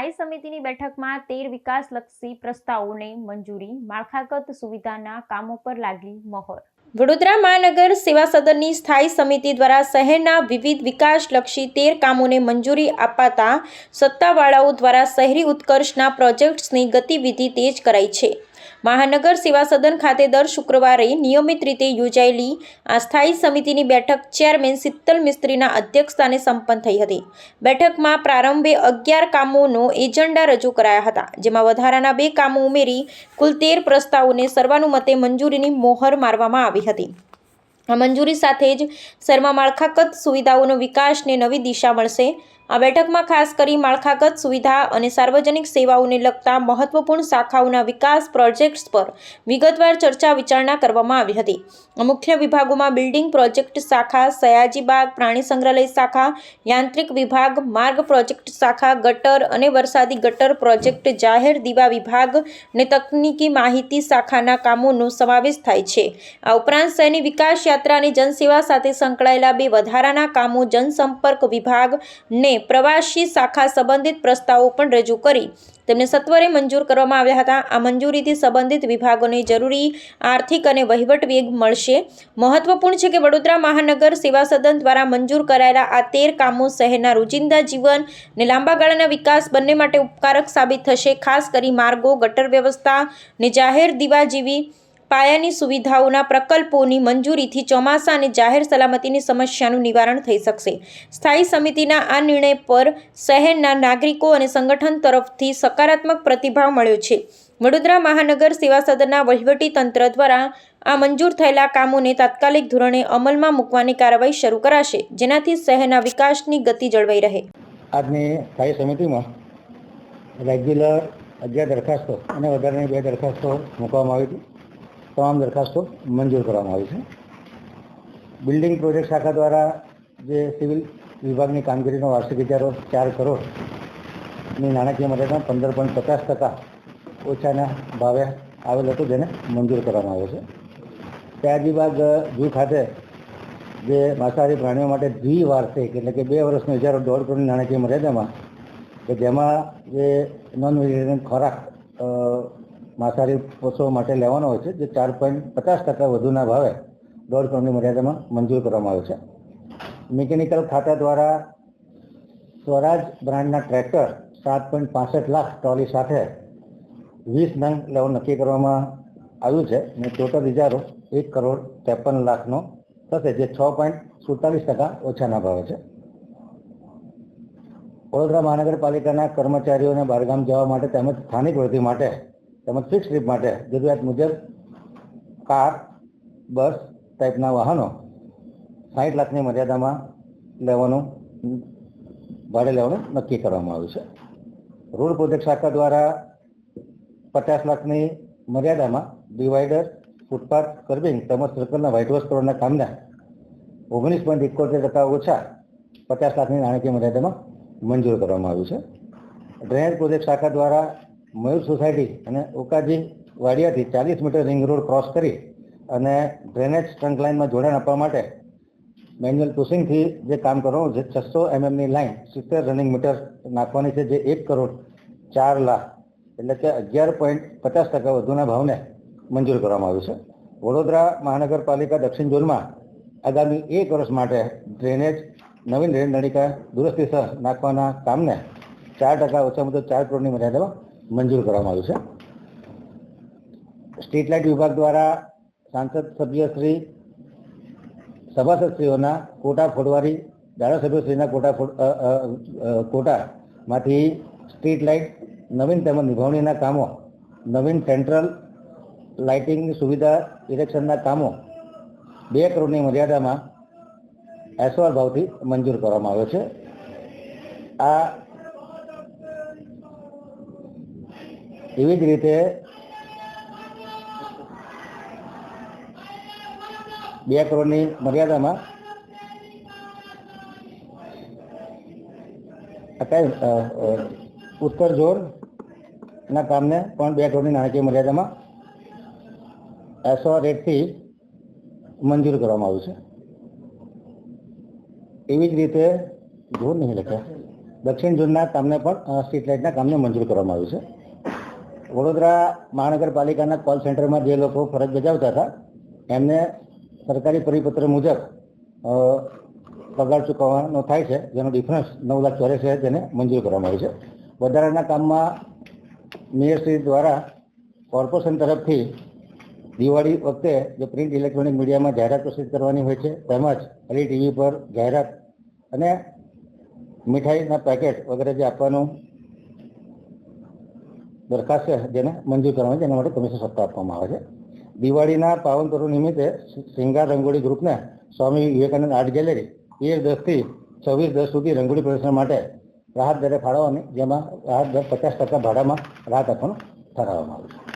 સ્થાયી સમિતિની બેઠકમાં તેર વિકાસલક્ષી પ્રસ્તાવોને મંજૂરી, માળખાગત સુવિધાના કામો પર લાગી મહોર. વડોદરા મહાનગર સેવા સદનની સ્થાયી સમિતિ દ્વારા શહેરના વિવિધ વિકાસલક્ષી તેર કામોને મંજૂરી અપાતા સત્તાવાળાઓ દ્વારા શહેરી ઉત્કર્ષના પ્રોજેક્ટ્સની ગતિવિધિ તેજ કરાઈ છે. મહાનગર સેવા સદન ખાતે દર શુક્રવારે નિયમિત રીતે યોજાયેલી આ સ્થાયી સમિતિની બેઠક ચેરમેન શીતલ મિસ્ત્રીના અધ્યક્ષસ્થાને સંપન્ન થઈ હતી. બેઠકમાં પ્રારંભે અગિયાર કામોનો એજન્ડા રજૂ કરાયા હતા, જેમાં વધારાના બે કામો ઉમેરી કુલ તેર પ્રસ્તાવોને સર્વાનુમતે મંજૂરીની મોહર મારવામાં આવી હતી. આ મંજૂરી સાથે જ શહેરમાં માળખાગત સુવિધાઓનો વિકાસને નવી દિશા મળશે આ બેઠકમાં ખાસ કરી માળખાગત સુવિધા અને સાર્વજનિક સેવાઓને લગતા મહત્વપૂર્ણ શાખાઓના વિકાસ પ્રોજેક્ટ્સ પર વિગતવાર ચર્ચા વિચારણા કરવામાં આવી હતી. મુખ્ય વિભાગોમાં બિલ્ડિંગ પ્રોજેક્ટ શાખા, સયાજીબાગ પ્રાણી સંગ્રહાલય શાખા, યાંત્રિક વિભાગ, માર્ગ પ્રોજેક્ટ શાખા, ગટર અને વરસાદી ગટર પ્રોજેક્ટ, જાહેર દીવા વિભાગ ને તકનીકી માહિતી શાખાના કામોનો સમાવેશ થાય છે. આ ઉપરાંત શહેરની વિકાસ યાત્રા અને જનસેવા સાથે સંકળાયેલા બે વધારાના કામો જનસંપર્ક વિભાગ ને પ્રવાસી શાખા સંબંધિત પ્રસ્તાવો પણ રજૂ કરી. તેમને સત્વરે મંજૂર કરવામાં આવ્યા હતા. આ મંજૂરીથી સંબંધિત વિભાગોને જરૂરી આર્થિક અને વહીવટ વેગ મળશે. મહત્વપૂર્ણ છે કે વડોદરા મહાનગર સેવા સદન દ્વારા મંજૂર કરાયેલા આ તેર કામો શહેરના રોજિંદા જીવન અને લાંબા ગાળાના વિકાસ બંને માટે ઉપકારક સાબિત થશે. ખાસ કરી માર્ગો, ગટર વ્યવસ્થા ને જાહેર દીવા જેવી પાયાની સુવિધાઓના પ્રકલ્પોની મંજૂરીથી ચોમાસા અને જાહેર સલામતીની સમસ્યાનું નિવારણ થઈ શકશે. સ્થાયી સમિતિના આ નિર્ણય પર શહેરના નાગરિકો અને સંગઠન તરફથી સકારાત્મક પ્રતિભાવ મળ્યો છે. વડોદરા મહાનગર સેવા સદનના તંત્ર દ્વારા આ મંજૂર થયેલા કામોને તાત્કાલિક ધોરણે અમલમાં મૂકવાની કાર્યવાહી શરૂ કરાશે, જેનાથી શહેરના વિકાસની ગતિ જળવાઈ રહે. આજની સ્થાયી સમિતિમાં રેગ્યુલર અગિયાર દરખાસ્તો અને વધારાની બે દરખાસ્તો મૂકવામાં આવી હતી. તમામ દરખાસ્તો મંજૂર કરવામાં આવી છે. બિલ્ડિંગ પ્રોજેક્ટ શાખા દ્વારા જે સિવિલ વિભાગની કામગીરીનો વાર્ષિક વિચારો ચાર કરોડની નાણાકીય મર્યાદા પંદર પોઈન્ટ પચાસ ટકા ઓછાના ભાવે આવેલ હતું જેને મંજૂર કરવામાં આવ્યો છે. ત્યાર વિભાગ જૂ ખાતે જે માંસાહારી પ્રાણીઓ માટે દ્વિવાર્ષિક એટલે કે બે વર્ષનો ઇજારો દોઢ કરોડની નાણાકીય મર્યાદામાં કે જેમાં જે નોન વેજીટેરિયન ખોરાક માંસાહારી પશુઓ માટે લેવાનો હોય છે, જે ચાર પોઈન્ટ પચાસ ટકા વધુના ભાવે દોઢ કરોડની મર્યાદામાં મંજૂર કરવામાં આવે છે. મિકેનિકલ ખાતા દ્વારા સ્વરાજ બ્રાન્ડના ટ્રેક્ટર સાત પોઈન્ટ પાસઠ લાખ ટ્રોલી સાથે વીસ નંગ લેવલ નક્કી કરવામાં આવ્યું છે અને ટોટલ ઇજારો એક કરોડ ત્રેપન લાખનો થશે, જે છ પોઈન્ટ સુડતાલીસ ટકા ઓછાના ભાવે છે. વડોદરા મહાનગરપાલિકાના કર્મચારીઓને બહારગામ જવા માટે તેમજ સ્થાનિક વૃદ્ધિ માટે તેમજ ફિક્સ ટ્રીપ માટે જરૂરિયાત મુજબ કાર, બસ ટાઈપના વાહનો સાઠ લાખની મર્યાદામાં લેવાનું, ભાડે લેવાનું નક્કી કરવામાં આવ્યું છે. રોડ પ્રોજેક્ટ શાખા દ્વારા પચાસ લાખની મર્યાદામાં ડિવાઈડર, ફૂટપાથ કર્બિંગ તેમજ સર્કલના વ્હાઇટ વોશ કરવાના કામને ઓગણીસ પોઈન્ટ એકોતેર ટકા ઓછા પચાસ લાખની નાણાકીય મર્યાદામાં મંજૂર કરવામાં આવ્યું છે. ડ્રેનેજ પ્રોજેક્ટ શાખા દ્વારા મયુર સોસાયટી અને ઓકાજી વાડિયાથી ચાલીસ મીટર રિંગ રોડ ક્રોસ કરી અને ડ્રેનેજ ટ્રંક લાઇનમાં જોડાણ આપવા માટે મેન્યુઅલ પુશિંગથી જે કામ કરવાનું છે છસો એમએમની લાઇન સિત્તેર રનિંગ મીટર નાખવાની છે જે એક કરોડ ચાર લાખ એટલે કે અગિયાર પોઈન્ટ પચાસ ટકા વધુના ભાવને મંજૂર કરવામાં આવ્યું છે. વડોદરા મહાનગરપાલિકા દક્ષિણ ઝોનમાં આગામી એક વર્ષ માટે ડ્રેનેજ નવીન ડ્રેન નળિકા દુરસ્તી સહ નાખવાના કામને ચાર ટકા ઓછા મુજબ ચાર કરોડની મર્યાદામાં મંજૂર કરવામાં આવ્યું છે. સ્ટ્રીટ લાઇટ વિભાગ દ્વારા સાંસદ સભ્યશ્રી સભાસદશ્રીઓના કોટા ફોડવારી ધારાસભ્યશ્રીના કોટા કોટામાંથી સ્ટ્રીટ લાઇટ નવીન તેમજ નિભાવણીના કામો, નવીન સેન્ટ્રલ લાઇટિંગની સુવિધા ઇરેક્શનના કામો બે કરોડની મર્યાદામાં એસવાર ભાવથી મંજૂર કરવામાં આવ્યો છે. આ એવી જ રીતે બે કરોડની મર્યાદામાં અત્યારે ઉત્તર ઝોનના કામને પણ બે કરોડની નાણાકીય મર્યાદામાં એસો રેટથી મંજૂર કરવામાં આવ્યું છે. એવી જ રીતે ઝોન નહીં લખ્યા દક્ષિણ ઝોનના કામને પણ સ્ટ્રીટ લાઇટના કામને મંજૂર કરવામાં આવ્યું છે. વડોદરા મહાનગરપાલિકાના કોલ સેન્ટરમાં જે લોકો ફરજ બજાવતા હતા, એમને સરકારી પરિપત્ર મુજબ પગાર ચૂકવવાનો થાય છે, જેનો ડિફરન્સ નવ લાખ ચોર્યાસી હજાર તેને મંજૂર કરવામાં આવ્યું છે. વધારાના કામમાં મેયરશ્રી દ્વારા કોર્પોરેશન તરફથી દિવાળી વખતે જે પ્રિન્ટ ઇલેક્ટ્રોનિક મીડિયામાં જાહેરાત પ્રસિદ્ધ કરવાની હોય છે, તેમજ એલઈ ટીવી પર જાહેરાત અને મીઠાઈના પેકેટ વગેરે જે આપવાનું દરખાસ્ત જેને મંજૂર કરવાની જેના માટે કમિશન સત્તા આપવામાં આવે છે. દિવાળીના પાવન પર્વ નિમિત્તે શિંગાર રંગોળી ગ્રુપને સ્વામી વિવેકાનંદ આર્ટ ગેલેરી એક દસથી છવ્વીસ દસ સુધી રંગોળી પ્રદર્શન માટે રાહત દરે ફાળવવાની, જેમાં રાહત દર પચાસ ટકા ભાડામાં રાહત આપવાનું ઠરાવવામાં આવ્યું છે.